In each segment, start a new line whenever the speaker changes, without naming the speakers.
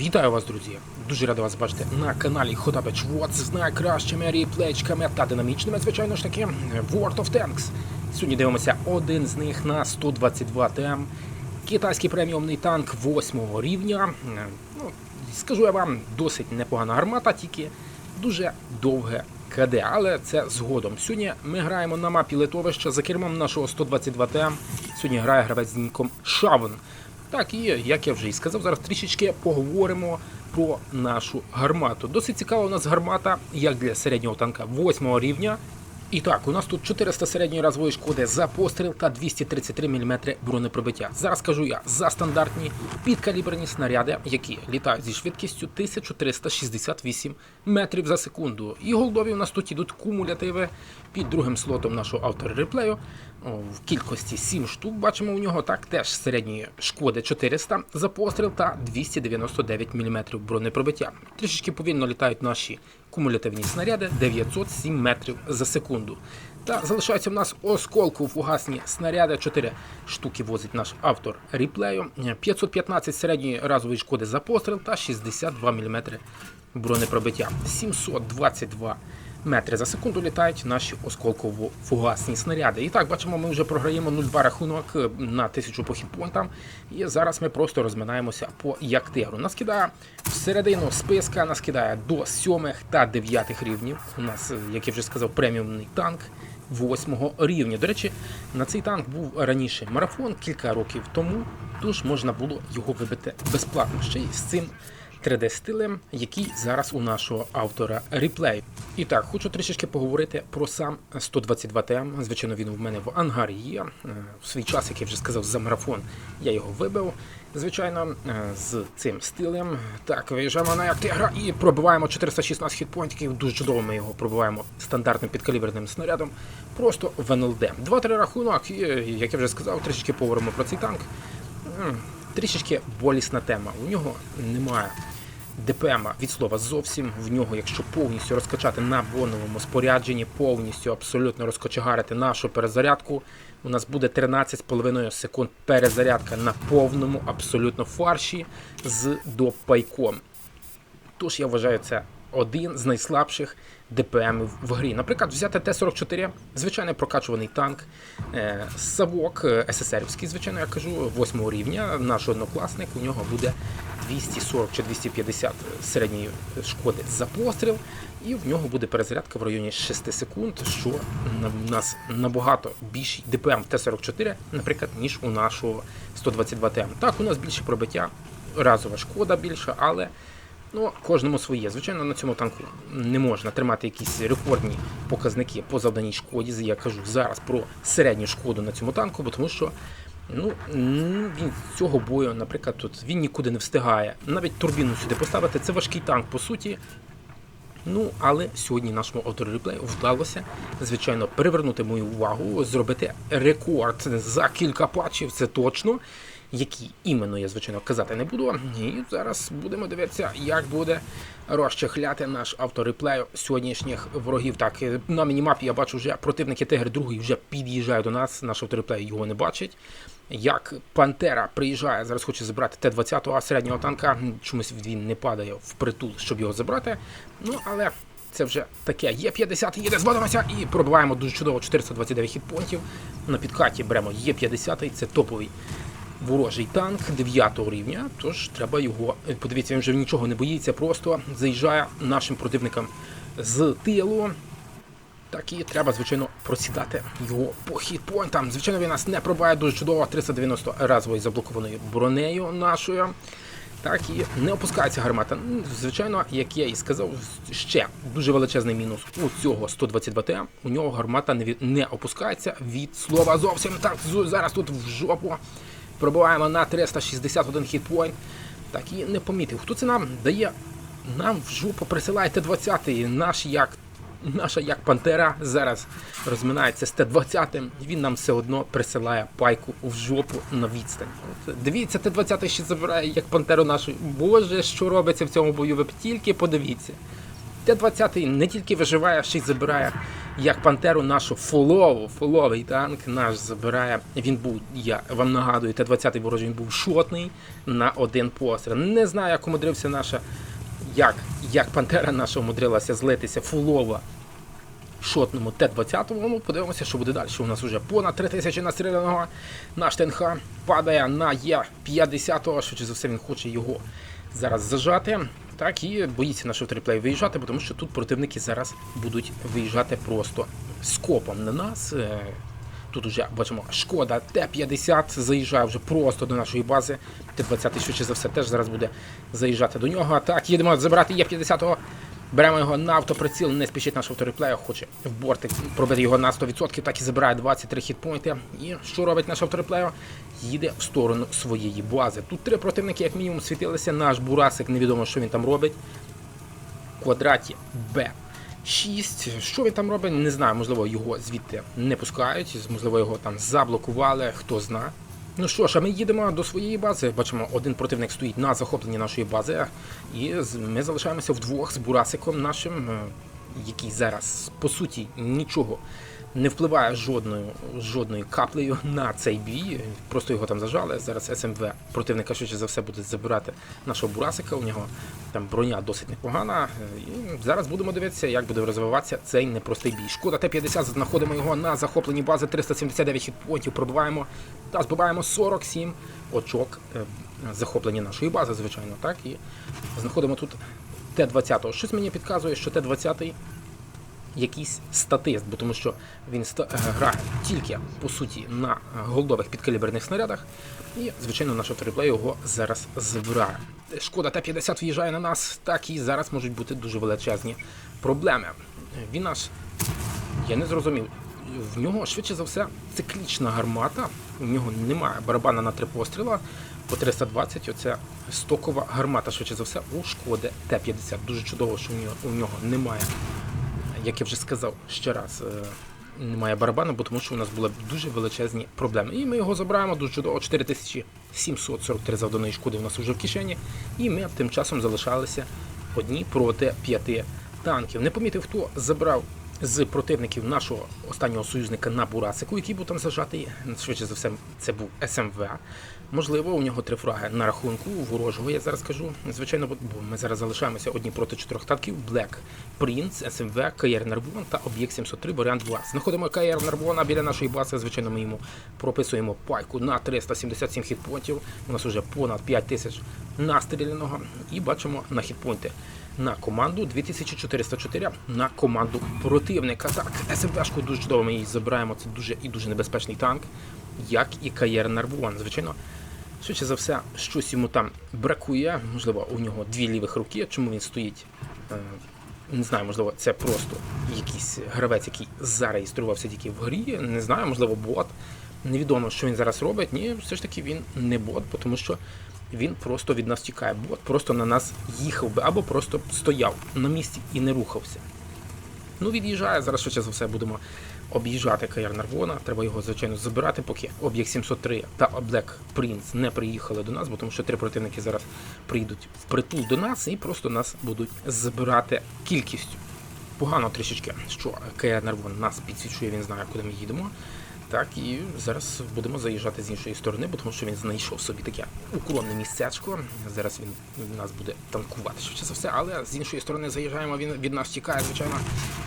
Вітаю вас, друзі! Дуже радий вас бачити на каналі Хотабич Вот з найкращими ріплечками та динамічними, звичайно ж таки, World of Tanks. Сьогодні дивимося один з них на 122 ТМ. Китайський преміумний танк 8 рівня. Ну, скажу я вам, досить непогана гармата, тільки дуже довге КД, але це згодом. Сьогодні ми граємо на мапі литовища за кермом нашого 122 ТМ. Сьогодні грає гравець з ніком Шавен. Так, і як я вже і сказав, зараз трішечки поговоримо про нашу гармату. Досить цікава у нас гармата, як для середнього танка 8 рівня. І так, у нас тут 400 середньої разової шкоди за постріл та 233 мм бронепробиття. Зараз кажу я за стандартні підкаліберні снаряди, які літають зі швидкістю 1368 метрів за секунду. І голдові у нас тут ідуть кумулятиви під другим слотом нашого автореплею. О, В кількості 7 штук бачимо у нього так теж середньої шкоди 400 за постріл та 299 мм бронепробиття. Трішечки повільно літають наші кумулятивні снаряди 907 метрів за секунду. Та залишаються в нас осколку фугасні снаряди. 4 штуки возить наш автор ріплею. 515 середньої разової шкоди за постріл та 62 мм бронепробиття. 722 метри за секунду літають наші осколково-фугасні снаряди. І так, бачимо, ми вже програємо 0,2 рахунок на 1000 по хітпойнтам. І зараз ми просто розминаємося по Яктегру. Нас кидає всередину списка, нас кидає до 7 та 9 рівнів. У нас, як я вже сказав, преміумний танк. Восьмого рівня. До речі, на цей танк був раніше марафон кілька років тому, тож можна було його вибити безплатно ще й з цим 3D-стилем, який зараз у нашого автора реплею. І так, хочу трішечки поговорити про сам 122 ТМ. Звичайно, він у мене в ангарі є. Е, В свій час, як я вже сказав, за марафон я його вибив. Звичайно, е, з цим стилем. Так, виїжджаємо на Актегра і пробиваємо 416 хітпойнтів. Дуже чудово ми його пробиваємо стандартним підкаліберним снарядом. Просто в НЛД. Два-три рахунок, і, як я вже сказав, трішечки поговоримо про цей танк. Трішечки болісна тема. У нього немає ДПМ від слова зовсім. В нього, якщо повністю розкачати на боновому спорядженні, повністю абсолютно розкочегарити нашу перезарядку, у нас буде 13,5 секунд перезарядка на повному абсолютно фарші з допайком. Тож я вважаю це один з найслабших ДПМів в грі. Наприклад, взяти Т-44, звичайний прокачуваний танк, е, Савок е, СССРівський, звичайно, я кажу, 8 рівня. Наш однокласник, у нього буде 240 чи 250 середньої шкоди за постріл, і в нього буде перезарядка в районі 6 секунд, що у нас набагато більший ДПМ Т-44, наприклад, ніж у нашого 122 ТМ. Так, у нас більше пробиття, разова шкода більша, але Ну, кожному своє. Звичайно, на цьому танку не можна тримати якісь рекордні показники по завданій шкоді. Я кажу зараз про середню шкоду на цьому танку, бо тому що ну, він цього бою, наприклад, тут він нікуди не встигає. Навіть турбіну сюди поставити. Це важкий танк, по суті. Ну, але сьогодні нашому автору реплею вдалося, звичайно, привернути мою увагу, зробити рекорд за кілька патчів, це точно. Які іменно я, звичайно, казати не буду. І зараз будемо дивитися, як буде розчехляти наш автореплею сьогоднішніх ворогів. Так, е, на мінімапі я бачу вже противники Тигр другий вже під'їжджає до нас. Наш автореплей його не бачить. Як Пантера приїжджає, зараз хоче забрати Т-20, а середнього танка чомусь він не падає в притул, щоб його забрати. Ну, але це вже таке. Є 50 їде, зводимося і пробиваємо дуже чудово 429 хітпонтів. На підкаті беремо Є 50 це топовий ворожий танк 9 рівня. Тож треба його. Подивіться, він вже нічого не боїться, просто заїжджає нашим противникам з тилу. Так і треба, звичайно, просідати його по хітпойнтам. Звичайно, він нас не пробиває дуже чудово 390 разовою заблокованою бронею нашою. Так і не опускається гармата. Ну, Звичайно, як я і сказав, ще дуже величезний мінус у цього 122 т У нього гармата не, не опускається від слова зовсім. Так, зараз тут в жопу пробиваємо на 361 хітпойнт. Так і не помітив. Хто це нам дає? Нам в жопу присилає Т-20, наш як Наша як Пантера зараз розминається з Т-20, він нам все одно присилає пайку в жопу на відстань. От, дивіться, Т-20 ще забирає як Пантеру нашу. Боже, що робиться в цьому бою, ви б тільки подивіться. Т-20 не тільки виживає, а ще й забирає як пантеру нашу фолову, фоловий танк наш забирає. Він був, я вам нагадую, Т-20 ворожий він був шотний на один постріл. Не знаю, як умудрився наша, як, як пантера наша умудрилася злитися фулова шотному Т-20. Ну, подивимося, що буде далі. У нас вже понад 3000 настріляного. Наш ТНХ падає на Є-50, швидше за все він хоче його зараз зажати. Так, і боїться на триплей виїжджати, тому що тут противники зараз будуть виїжджати просто скопом на нас. Е, Тут уже бачимо, шкода Т-50 заїжджає вже просто до нашої бази. Т-20 швидше за все теж зараз буде заїжджати до нього. Так, їдемо забирати Є-50. Беремо його на автоприціл, не спішить наш автореплеєр, хоче в бортик пробити його на 100%, так і забирає 23 хітпойнти. І що робить наш автореплеєр? Їде в сторону своєї бази. Тут три противники, як мінімум, світилися. Наш бурасик, невідомо, що він там робить. Квадраті Б. 6. Що він там робить? Не знаю, можливо, його звідти не пускають, можливо, його там заблокували, хто зна. Ну що ж, а ми їдемо до своєї бази. Бачимо, один противник стоїть на захопленні нашої бази, і ми залишаємося вдвох з Бурасиком нашим, е, який зараз по суті нічого не впливає жодною жодною каплею на цей бій. Просто його там зажали. Зараз СМВ противника швидше за все буде забирати нашого Бурасика. У нього там броня досить непогана. І зараз будемо дивитися, як буде розвиватися цей непростий бій. Шкода Т-50, знаходимо його на захопленні бази 379 хітпонтів, пробиваємо та збиваємо 47 очок е, захоплення нашої бази, звичайно, так. І знаходимо тут Т-20. Щось мені підказує, що Т-20 якийсь статист, бо тому що він е, грає тільки по суті на голдових підкаліберних снарядах. І, звичайно, наш автореплей його зараз забирає. Шкода Т-50 в'їжджає на нас, так і зараз можуть бути дуже величезні проблеми. Він аж я не зрозумів. В нього швидше за все циклічна гармата. У нього немає барабана на три постріла. По 320 оце стокова гармата, швидше за все, у шкоди Т-50. Дуже чудово, що у нього, у нього немає, як я вже сказав ще раз, е, немає барабану, бо тому що у нас були дуже величезні проблеми. І ми його забираємо до 4743 завданої шкоди у нас вже в кишені. І ми тим часом залишалися одні проти п'яти танків. Не помітив, хто забрав з противників нашого останнього союзника на Бурасику, який був там зажатий. Швидше за все, це був СМВ. Можливо, у нього три фраги на рахунку ворожого, я зараз кажу. Звичайно, бо ми зараз залишаємося одні проти чотирьох танків. Black Prince, СМВ, КР Нарбон та Об'єкт 703, варіант 2. Знаходимо КР Нарбона біля нашої бази. Звичайно, ми йому прописуємо пайку на 377 хітпонтів. У нас вже понад 5 тисяч настріляного. І бачимо на хітпойнти на команду 2404 на команду противника. Так, СМВшку дуже чудово ми її забираємо. Це дуже і дуже небезпечний танк, як і КР Нарбон. Звичайно, швидше за все, щось йому там бракує. Можливо, у нього дві лівих руки. Чому він стоїть? Е, Не знаю, можливо, це просто якийсь гравець, який зареєструвався тільки в грі. Не знаю, можливо, бот. Невідомо, що він зараз робить. Ні, все ж таки він не бот, тому що він просто від нас тікає. Бот просто на нас їхав би або просто стояв на місці і не рухався. Ну, від'їжджає. Зараз швидше за все будемо об'їжджати КР Нарвона. Треба його, звичайно, забирати, поки об'єкт 703 та Black Prince не приїхали до нас, бо тому що три противники зараз прийдуть впритул до нас і просто нас будуть забирати кількістю. Погано трішечки, що КР Нарвон нас підсвічує, він знає, куди ми їдемо. Так, і зараз будемо заїжджати з іншої сторони, бо тому що він знайшов собі таке укромне місцячко. Зараз він нас буде танкувати швидше за все, але з іншої сторони заїжджаємо, він від нас тікає, звичайно,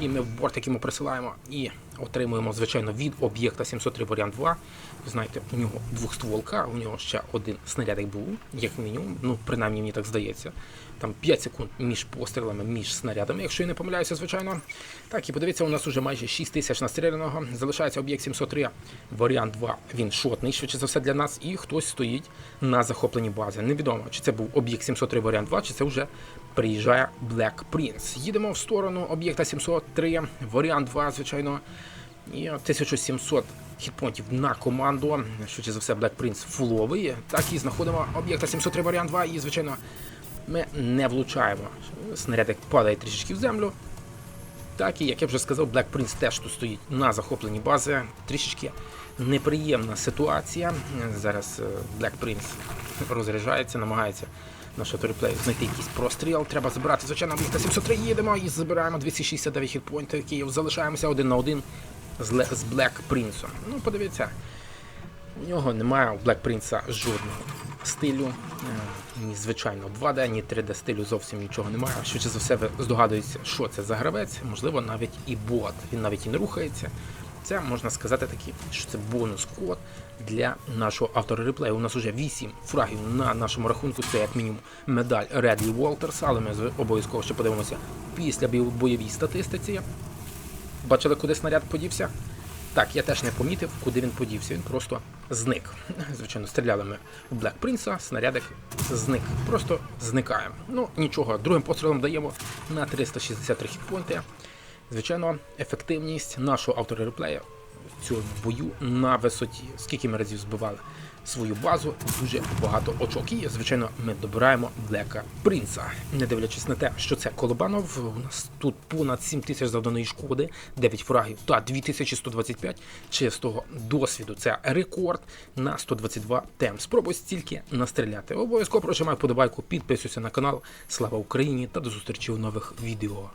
і ми в борт, який ми присилаємо і отримуємо, звичайно, від об'єкта 703 варіант 2. Ви знаєте, у нього двохстволка, у нього ще один снарядик був, як мінімум, ну, принаймні мені так здається. Там 5 секунд між пострілами, між снарядами, якщо я не помиляюся, звичайно. Так, і подивіться, у нас уже майже 6 тисяч настріляного. Залишається об'єкт 703, варіант 2. Він шотний, швидше за все для нас, і хтось стоїть на захопленій базі. Невідомо, чи це був об'єкт 703 варіант 2, чи це вже приїжджає Black Prince. Їдемо в сторону об'єкта 703, варіант 2, звичайно. І 1700 хітпонтів на команду. Швидше за все, Black Prince фуловий. Так і знаходимо об'єкта 703 варіант 2. І, звичайно, ми не влучаємо. Снарядик падає трішечки в землю. Так, і як я вже сказав, Black Prince теж тут стоїть на захопленій базі. Трішечки неприємна ситуація. Зараз е, Black Prince розряджається, намагається наш авториплей знайти якийсь простріл. Треба забирати, звичайно, об'єкта 703 їдемо і забираємо 269 хітпоінтів Київ. Залишаємося один на один з, Ле- з Black Prince. Ну, подивіться, у нього немає у Black Prince жодного стилю. Е, Ні, звичайно, 2D, ні 3D стилю зовсім нічого немає. Швидше за все, ви здогадуєтеся, що це за гравець, можливо, навіть і бот. Він навіть і не рухається. Це можна сказати таки, що це бонус код для нашого автора реплею. У нас вже 8 фрагів на нашому рахунку. Це як мінімум медаль Редлі Уолтерс, але ми обов'язково ще подивимося після бойовій статистиці. Бачили, куди снаряд подівся? Так, я теж не помітив, куди він подівся. Він просто зник. Звичайно, стріляли ми у Black Prince, снарядик зник. Просто зникає. Ну, нічого, другим пострілом даємо на 363 хітпойнти. Звичайно, ефективність нашого автора реплея в цьому бою на висоті. Скільки ми разів збивали свою базу, дуже багато очок. І, звичайно, ми добираємо Блека Принца. Не дивлячись на те, що це Колобанов, у нас тут понад 7 тисяч завданої шкоди, 9 фрагів та 2125 чистого досвіду. Це рекорд на 122 тем. Спробуй стільки настріляти. Обов'язково прожимай подобайку, підписуйся на канал. Слава Україні та до зустрічі у нових відео.